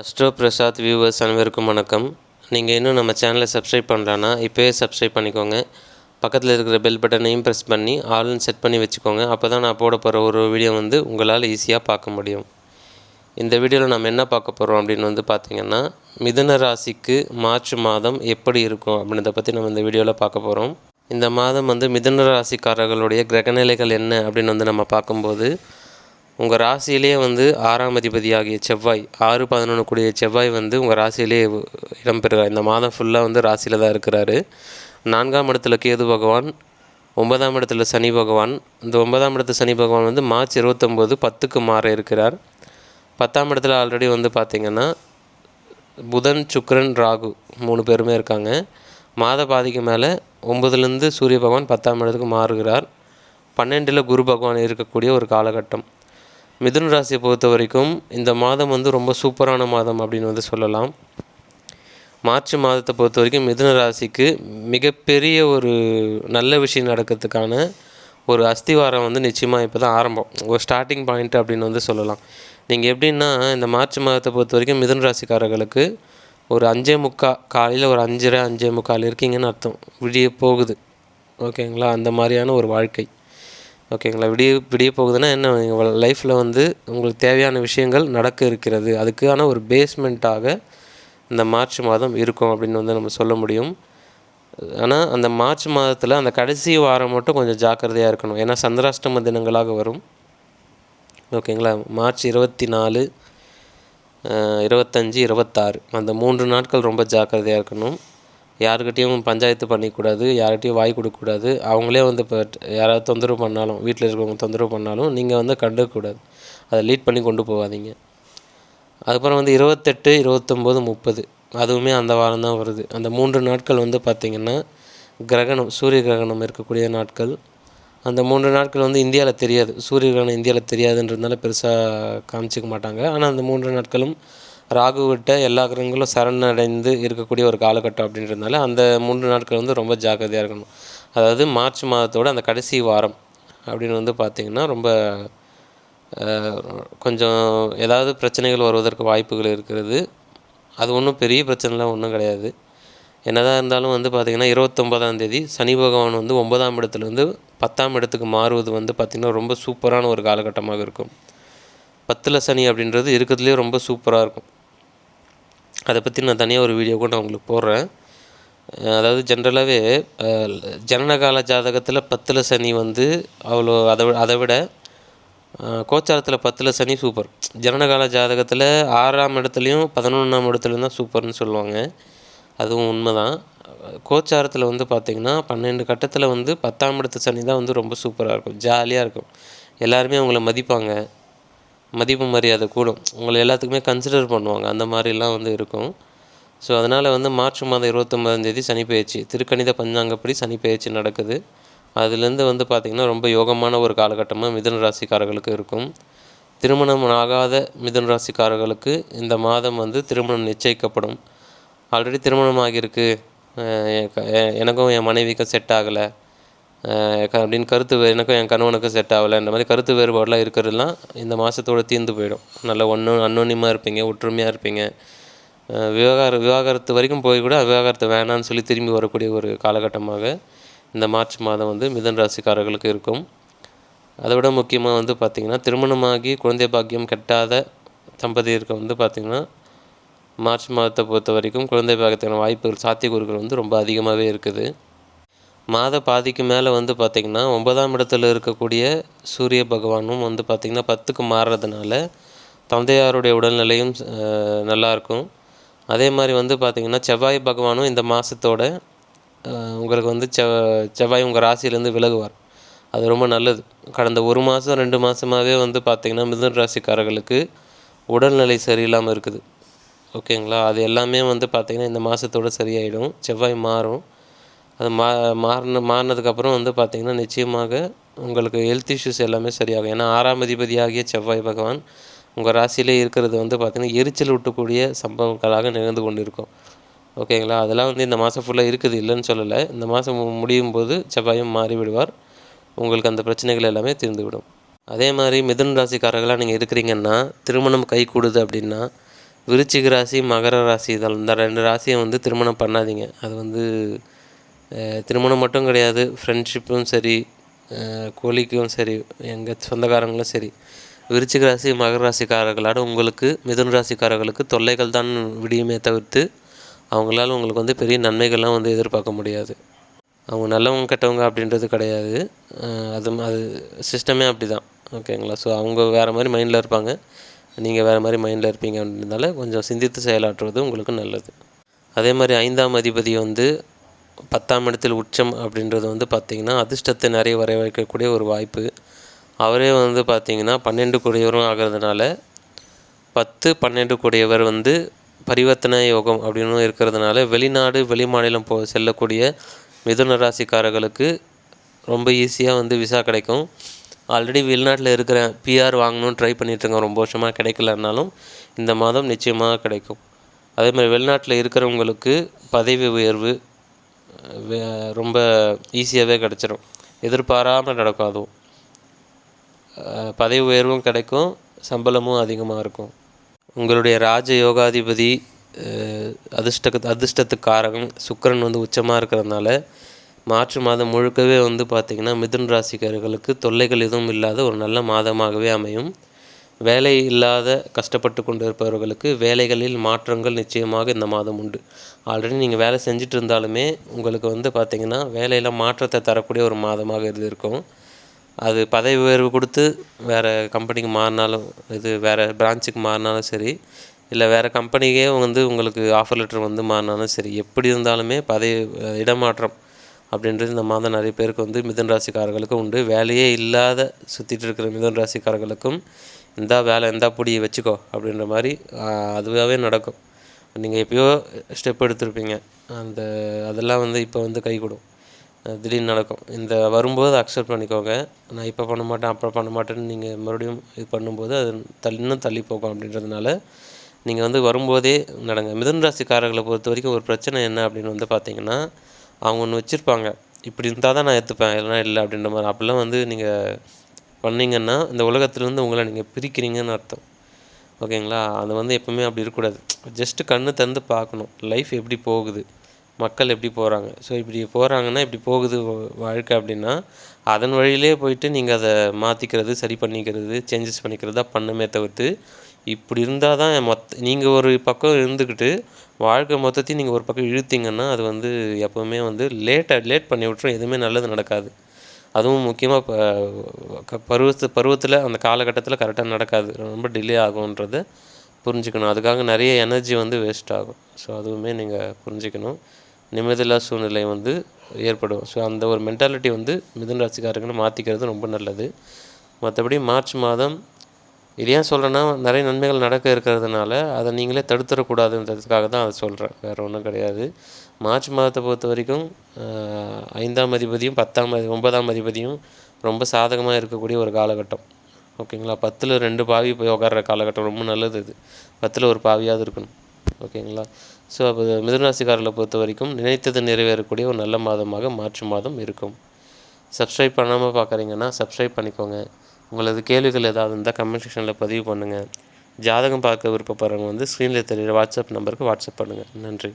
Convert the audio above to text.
Astro Prasad viewers அனைவருக்கும் வணக்கம். நீங்கள் இன்னும் நம்ம சேனலை சப்ஸ்கிரைப் பண்ணலான்னா இப்போயே சப்ஸ்கிரைப் பண்ணிக்கோங்க. பக்கத்தில் இருக்கிற பெல் பட்டனையும் ப்ரெஸ் பண்ணி ஆல்னு செட் பண்ணி வச்சுக்கோங்க. அப்போ தான் நான் போட போகிற ஒரு வீடியோ வந்து உங்களால் ஈஸியாக பார்க்க முடியும். இந்த வீடியோவில் நம்ம என்ன பார்க்க போகிறோம் அப்படின்னு வந்து பார்த்திங்கன்னா மிதுன ராசிக்கு மார்ச் மாதம் எப்படி இருக்கும் அப்படின்றத பற்றி நம்ம இந்த வீடியோவில் பார்க்க போகிறோம் இந்த மாதம் வந்து மிதுன ராசிக்காரர்களுடைய கிரகநிலைகள் என்ன அப்படின்னு வந்து நம்ம பார்க்கும்போது உங்கள் ராசியிலே வந்து ஆறாம் அதிபதியாகிய செவ்வாய் ஆறு பதினொன்று கூடிய செவ்வாய் வந்து உங்கள் ராசியிலே இடம்பெறுகிறார். இந்த மாதம் ஃபுல்லாக வந்து ராசியில் தான் இருக்கிறாரு. நான்காம் இடத்துல கேது பகவான் ஒன்பதாம் இடத்துல சனி பகவான். இந்த ஒன்பதாம் இடத்துல சனி பகவான் வந்து மார்ச் இருபத்தொம்போது பத்துக்கு மாற இருக்கிறார். பத்தாம் இடத்துல ஆல்ரெடி வந்து பார்த்திங்கன்னா புதன் சுக்ரன் ராகு மூணு பேருமே இருக்காங்க. மாத பாதிக்கு மேலே ஒம்பதுலேருந்து சூரிய பகவான் பத்தாம் இடத்துக்கு மாறுகிறார். பன்னெண்டில் குரு பகவான் இருக்கக்கூடிய ஒரு காலகட்டம். மிதுன ராசியை பொறுத்த வரைக்கும் இந்த மாதம் வந்து ரொம்ப சூப்பரான மாதம் அப்படின்னு வந்து சொல்லலாம். மார்ச் மாதத்தை பொறுத்த வரைக்கும் மிதுன ராசிக்கு மிகப்பெரிய ஒரு நல்ல விஷயம் நடக்கிறதுக்கான ஒரு அஸ்திவாரம் வந்து நிச்சயமாக இப்போ தான் ஆரம்பம். ஒரு ஸ்டார்டிங் பாயிண்ட் அப்படின்னு வந்து சொல்லலாம். நீங்கள் எப்படின்னா இந்த மார்ச் மாதத்தை பொறுத்த வரைக்கும் மிதுன ராசிக்காரர்களுக்கு ஒரு அஞ்சே முக்கால் காலையில் ஒரு அஞ்சரை அஞ்சே முக்கால் இருக்கீங்கன்னு அர்த்தம். விடிய போகுது. ஓகேங்களா? அந்த மாதிரியான ஒரு வாழ்க்கை. ஓகேங்களா? விடிய விடிய போகுதுன்னா என்ன உங்கள் லைஃப்பில் வந்து உங்களுக்கு தேவையான விஷயங்கள் நடக்க இருக்கிறது. அதுக்கான ஒரு பேஸ்மெண்ட்டாக இந்த மார்ச் மாதம் இருக்கும் அப்படின்னு வந்து நம்ம சொல்ல முடியும். ஆனால் அந்த மார்ச் மாதத்தில் அந்த கடைசி வாரம் மட்டும் கொஞ்சம் ஜாக்கிரதையாக இருக்கணும். ஏன்னா சந்திராஷ்டம தினங்களாக வரும். ஓகேங்களா? மார்ச் இருபத்தி நாலு இருபத்தஞ்சி இருபத்தாறு. அந்த மூன்று நாட்கள் ரொம்ப ஜாக்கிரதையாக இருக்கணும். யாருக்கிட்டேயும் பஞ்சாயத்து பண்ணிக்கூடாது யார்கிட்டையும் வாய் கொடுக்கக்கூடாது. அவங்களே வந்து இப்போ யாராவது தொந்தரவு பண்ணாலும் வீட்டில் இருக்கிறவங்க தொந்தரவு பண்ணாலும் நீங்கள் வந்து கண்டுக்கக்கூடாது. அதை லீட் பண்ணி கொண்டு போகாதீங்க. அதுக்கப்புறம் வந்து இருபத்தெட்டு இருபத்தொம்போது முப்பது அதுவுமே அந்த வாரம் தான் வருது. அந்த மூன்று நாட்கள் வந்து பார்த்திங்கன்னா கிரகணம் சூரிய கிரகணம் இருக்கக்கூடிய நாட்கள். அந்த மூன்று நாட்கள் வந்து இந்தியாவில் தெரியாது. சூரிய கிரகணம் இந்தியாவில் தெரியாதுன்றதுனால பெருசாக காமிச்சிக்க மாட்டாங்க. ஆனால் அந்த மூன்று நாட்களும் ராகு விட்ட எல்லா கிரகங்களும் சரணடைந்து இருக்கக்கூடிய ஒரு காலகட்டம் அப்படின்றதுனால அந்த மூன்று நாட்கள் வந்து ரொம்ப ஜாக்கிரதையாக இருக்கணும். அதாவது மார்ச் மாதத்தோட அந்த கடைசி வாரம் அப்படின்னு வந்து பார்த்திங்கன்னா ரொம்ப கொஞ்சம் ஏதாவது பிரச்சனைகள் வருவதற்கு வாய்ப்புகள் இருக்கிறது. அது ஒன்றும் பெரிய பிரச்சனைலாம் ஒன்றும் கிடையாது. என்னதான் இருந்தாலும் வந்து பார்த்திங்கன்னா இருபத்தொம்பதாம் தேதி சனி பகவான் வந்து ஒன்பதாம் இடத்துலேருந்து பத்தாம் இடத்துக்கு மாறுவது வந்து பார்த்திங்கன்னா ரொம்ப சூப்பரான ஒரு காலகட்டமாக இருக்கும். பத்தில் சனி அப்படின்றது இருக்கிறதுலே ரொம்ப சூப்பராக இருக்கும். அதை பற்றி நான் தனியாக ஒரு வீடியோ கூட நான் உங்களுக்கு போடுறேன். அதாவது ஜென்ரலாகவே ஜனனகால ஜாதகத்தில் பத்தில் சனி வந்து அவ்வளோ அதை அதை விட கோச்சாரத்தில் பத்தில் சனி சூப்பர் ஜனனகால ஜாதகத்தில் ஆறாம் இடத்துலையும் பதினொன்றாம் இடத்துலையும் தான் சூப்பர்னு சொல்லுவாங்க. அதுவும் உண்மை தான் கோச்சாரத்தில் வந்து பார்த்திங்கன்னா பன்னெண்டு கட்டத்தில் வந்து பத்தாம் இடத்து சனி தான் வந்து ரொம்ப சூப்பராக இருக்கும். ஜாலியாக இருக்கும். எல்லாருமே அவங்கள மதிப்பாங்க. மதிப்பு மரியாதை கூடும். உங்களை எல்லாத்துக்குமே கன்சிடர் பண்ணுவாங்க. அந்த மாதிரிலாம் வந்து இருக்கும். ஸோ அதனால் வந்து மார்ச் மாதம் இருபத்தொம்பதாந்தேதி சனி பயிற்சி திருக்கணித பஞ்சாங்கப்படி சனி பயிற்சி நடக்குது. அதுலேருந்து வந்து பார்த்திங்கன்னா ரொம்ப யோகமான ஒரு காலகட்டமாக மிதன ராசிக்காரர்களுக்கு இருக்கும். திருமணம் ஆகாத மிதன ராசிக்காரர்களுக்கு இந்த மாதம் வந்து திருமணம் நிச்சயிக்கப்படும். ஆல்ரெடி திருமணம் ஆகியிருக்கு. எனக்கும் என் மனைவிக்கும் செட் ஆகலை. அப்படின்னு கருத்து வே எனக்கும் என் கணவனுக்கும் செட் ஆகலை. இந்த மாதிரி கருத்து வேறுபாடெலாம் இருக்கிறதுலாம் இந்த மாதத்தோடு தீர்ந்து போயிடும். நல்ல ஒன்று அன்னோன்யமாக இருப்பீங்க ஒற்றுமையாக இருப்பீங்க. விவகார விவாகரத்து வரைக்கும் போய் கூட விவாகரத்து வேணான்னு சொல்லி திரும்பி வரக்கூடிய ஒரு காலகட்டமாக இந்த மார்ச் மாதம் வந்து மிதன் ராசிக்காரர்களுக்கு இருக்கும். அதை விட முக்கியமாக வந்து பார்த்திங்கன்னா திருமணமாகி குழந்தை பாக்கியம் கெட்டாத தம்பதியருக்கு வந்து பார்த்திங்கன்னா மார்ச் மாதத்தை பொறுத்த வரைக்கும் குழந்தை பாக்கியத்தின வாய்ப்புகள் சாத்தியக்கூறுகள் வந்து ரொம்ப அதிகமாகவே இருக்குது. மாத பாதிக்கு மேலே வந்து பார்த்திங்கன்னா ஒன்பதாம் இடத்துல இருக்கக்கூடிய சூரிய பகவானும் வந்து பார்த்திங்கன்னா பத்துக்கு மாறுறதுனால தந்தையாருடைய உடல்நிலையும் நல்லாயிருக்கும் அதே மாதிரி வந்து பார்த்திங்கன்னா செவ்வாய் பகவானும் இந்த மாதத்தோட உங்களுக்கு வந்து செவ் செவ்வாய் உங்கள் ராசியிலேருந்து விலகுவார். அது ரொம்ப நல்லது. கடந்த ஒரு மாதம் ரெண்டு மாதமாகவே வந்து பார்த்திங்கன்னா மிதுன ராசிக்காரர்களுக்கு உடல்நிலை சரியில்லாமல் இருக்குது. ஓகேங்களா? அது எல்லாமே வந்து பார்த்திங்கன்னா இந்த மாதத்தோடு சரியாயிடும். செவ்வாய் மாறும். அது மா மாறின மாறினதுக்கப்புறம் வந்து பார்த்திங்கன்னா நிச்சயமாக உங்களுக்கு ஹெல்த் இஷ்யூஸ் எல்லாமே சரியாகும். ஏன்னா ஆறாம் அதிபதியாகிய செவ்வாய் பகவான் உங்கள் ராசியிலே இருக்கிறது வந்து பார்த்திங்கன்னா எரிச்சல் ஊட்டக்கூடிய சம்பவங்களாக நிகழ்ந்து கொண்டு இருக்கும் ஓகேங்களா அதெல்லாம் வந்து இந்த மாதம் ஃபுல்லாக இருக்குது இல்லைன்னு சொல்லலை. இந்த மாதம் முடியும் போது செவ்வாயும் மாறிவிடுவார் உங்களுக்கு அந்த பிரச்சனைகள் எல்லாமே தீர்ந்துவிடும் அதே மாதிரி மிதுன ராசிக்காரர்களாக நீங்கள் இருக்கிறீங்கன்னா திருமணம் கை கூடுது அப்படின்னா விருச்சிக ராசி மகர ராசி இதெல்லாம் இந்த ரெண்டு ராசியை வந்து திருமணம் பண்ணாதீங்க. அது வந்து திருமணம் மட்டும் கிடையாது ஃப்ரெண்ட்ஷிப்பும் சரி கோழிக்கும் சரி எங்கள் சொந்தக்காரங்களும் சரி. விருச்சிக ராசி மகர ராசிக்காரர்களோட உங்களுக்கு மிதுன ராசிக்காரர்களுக்கு தொல்லைகள் தான் விடியுமே தவிர்த்து அவங்களால உங்களுக்கு வந்து பெரிய நன்மைகள்லாம் வந்து எதிர்பார்க்க முடியாது. அவங்க நல்லவங்க கெட்டவங்க அப்படின்றது கிடையாது. அது அது சிஸ்டமே அப்படி தான் ஓகேங்களா ஸோ அவங்க வேறு மாதிரி மைண்டில் இருப்பாங்க. நீங்கள் வேறு மாதிரி மைண்டில் இருப்பீங்க அப்படின்றதால கொஞ்சம் சிந்தித்து செயலாற்றுவது உங்களுக்கு நல்லது. அதே மாதிரி ஐந்தாம் அதிபதி வந்து பத்தாம் இடத்தில் உச்சம் அப்படின்றது வந்து பார்த்திங்கன்னா அதிர்ஷ்டத்தை நிறைய வரவேற்கக்கூடிய ஒரு வாய்ப்பு. அவரே வந்து பார்த்திங்கன்னா பன்னெண்டு கூடியவரும் ஆகிறதுனால பத்து பன்னெண்டு கூடியவர் வந்து பரிவர்த்தனை யோகம் அப்படின்னு இருக்கிறதுனால வெளிநாடு வெளிமாநிலம் போ செல்லக்கூடிய மிதுன ராசிக்காரர்களுக்கு ரொம்ப ஈஸியாக வந்து விசா கிடைக்கும். ஆல்ரெடி வெளிநாட்டில் இருக்கிற பிஆர் வாங்கணும்னு ட்ரை பண்ணிட்டுருக்கோம் ரொம்ப வருஷமாக கிடைக்கலனாலும் இந்த மாதம் நிச்சயமாக கிடைக்கும். அதே மாதிரி வெளிநாட்டில் இருக்கிறவங்களுக்கு பதவி உயர்வு ரொம்ப ஈஸியாகவே கிடச்சிரும். எதிர்பாராமல் நடக்கும் அதுவும். பதவி உயர்வும் கிடைக்கும் சம்பளமும் அதிகமாக இருக்கும். உங்களுடைய ராஜ யோகாதிபதி அஹ், அதிர்ஷ்ட அதிர்ஷ்டத்துக்கு காரகன் சுக்கிரன் வந்து உச்சமாக இருக்கிறதுனால மார்ச் மாதம் முழுக்கவே வந்து பார்த்திங்கன்னா மிதுன் ராசிக்காரர்களுக்கு தொல்லைகள் எதுவும் இல்லாத ஒரு நல்ல மாதமாகவே அமையும். வேலை இல்லாத கஷ்டப்பட்டு கொண்டு இருப்பவர்களுக்கு வேலைகளில் மாற்றங்கள் நிச்சயமாக இந்த மாதம் உண்டு. ஆல்ரெடி நீங்கள் வேலை செஞ்சுட்டு இருந்தாலுமே உங்களுக்கு வந்து பார்த்திங்கன்னா வேலையில் மாற்றத்தை தரக்கூடிய ஒரு மாதமாக இது இருக்கும். அது பதவி உயர்வு கொடுத்து வேறு கம்பெனிக்கு மாறினாலும் இது வேறு பிரான்ச்சுக்கு மாறினாலும் சரி இல்லை வேறு கம்பெனிக்கே வந்து உங்களுக்கு ஆஃபர் லெட்டர் வந்து மாறினாலும் சரி எப்படி இருந்தாலுமே பதவி இடமாற்றம் அப்படின்றது இந்த மாதம் நிறைய பேருக்கு வந்து மிதுன் ராசிக்காரர்களுக்கு உண்டு. வேலையே இல்லாத சுற்றிட்டு இருக்கிற மிதன் ராசிக்காரர்களுக்கும் இந்தா வேலை இந்தா பிடி வச்சுக்கோ அப்படின்ற மாதிரி அதுவாகவே நடக்கும். நீங்கள் எப்பயோ ஸ்டெப் எடுத்திருப்பீங்க. அந்த அதெல்லாம் வந்து இப்போ வந்து கை கொடும் திடீர்னு நடக்கும். இந்த வரும்போது அக்செப்ட் பண்ணிக்கோங்க. நான் இப்போ பண்ண மாட்டேன் அப்புறம் பண்ண மாட்டேன்னு நீங்கள் மறுபடியும் இது பண்ணும்போது அது தள்ளி இன்னும் தள்ளி போகும் அப்படின்றதுனால நீங்கள் வந்து வரும்போதே நடங்க. மிதன் ராசிக்காரர்களை பொறுத்த வரைக்கும் ஒரு பிரச்சனை என்ன அப்படின்னு வந்து பார்த்தீங்கன்னா அவங்க ஒன்று வச்சுருப்பாங்க. இப்படி இருந்தால் தான் நான் ஏற்றுப்பேன் இல்லைனா இல்லை அப்படின்ற மாதிரி. அப்படிலாம் வந்து நீங்கள் பண்ணிங்கன்னா இந்த உலகத்துலேருந்து உங்களை நீங்கள் பிரிக்கிறீங்கன்னு அர்த்தம். ஓகேங்களா? அது வந்து எப்பவுமே அப்படி இருக்கக்கூடாது. ஜஸ்ட்டு கண்ணு தந்து பார்க்கணும். லைஃப் எப்படி போகுது? மக்கள் எப்படி போகிறாங்க ஸோ இப்படி போகிறாங்கன்னா இப்படி போகுது வாழ்க்கை அப்படின்னா அதன் வழியிலே போயிட்டு நீங்கள் அதை மாற்றிக்கிறது சரி பண்ணிக்கிறது சேஞ்சஸ் பண்ணிக்கிறது தான் பண்ணுமே தவிர்த்து இப்படி இருந்தால் தான் மொத்த நீங்கள் ஒரு பக்கம் இருந்துக்கிட்டு வாழ்க்கை மொத்தத்தையும் நீங்கள் ஒரு பக்கம் இழுத்தீங்கன்னா அது வந்து எப்போவுமே வந்து லேட்டாக லேட் பண்ணி விட்டுரும். எதுவுமே நல்லது நடக்காது. அதுவும் முக்கியமாக இப்போ பருவத்து பருவத்தில் அந்த காலகட்டத்தில் கரெக்டாக நடக்காது. ரொம்ப டிலே ஆகுன்றது புரிஞ்சுக்கணும். அதுக்காக நிறைய எனர்ஜி வந்து வேஸ்ட் ஆகும். ஸோ அதுவுமே நீங்கள் புரிஞ்சுக்கணும். நிம்மதியில்லா சூழ்நிலை வந்து ஏற்படும். ஸோ அந்த ஒரு மென்டாலிட்டி வந்து மிதுன் ராசிக்காரங்களை மாற்றிக்கிறது ரொம்ப நல்லது. மற்றபடி மார்ச் மாதம் இது ஏன் சொல்கிறேன்னா நிறைய நன்மைகள் நடக்க இருக்கிறதுனால அதை நீங்களே தடுத்துடக்கூடாதுன்றதுக்காக தான் அதை சொல்கிறேன் வேறு ஒன்றும் கிடையாது. மார்ச் மாதத்தை பொறுத்த வரைக்கும் ஐந்தாம் அதிபதியும் பத்தாம் அதி ஒன்பதாம் அதிபதியும் ரொம்ப சாதகமாக இருக்கக்கூடிய ஒரு காலகட்டம். ஓகேங்களா? பத்தில் ரெண்டு பாவி போய் உட்கார்ற காலகட்டம் ரொம்ப நல்லது இது. பத்தில் ஒரு பாவியாவது இருக்கணும். ஓகேங்களா? ஸோ அப்போ மிதுனராசிக்காரர்களை பொறுத்த வரைக்கும் நினைத்தது நிறைவேறக்கூடிய ஒரு நல்ல மாதமாக மார்ச் மாதம் இருக்கும். சப்ஸ்கிரைப் பண்ணாமல் பார்க்குறீங்கன்னா சப்ஸ்கிரைப் பண்ணிக்கோங்க. உங்களது கேள்விகள் ஏதாவது இருந்தால் கமெண்ட் செக்ஷனில் பதிவு பண்ணுங்கள் ஜாதகம் பார்க்க விருப்பப்படுறவங்க வந்து ஸ்க்ரீனில் தெரிகிற வாட்ஸ்அப் நம்பருக்கு வாட்ஸ்அப் பண்ணுங்கள் நன்றி.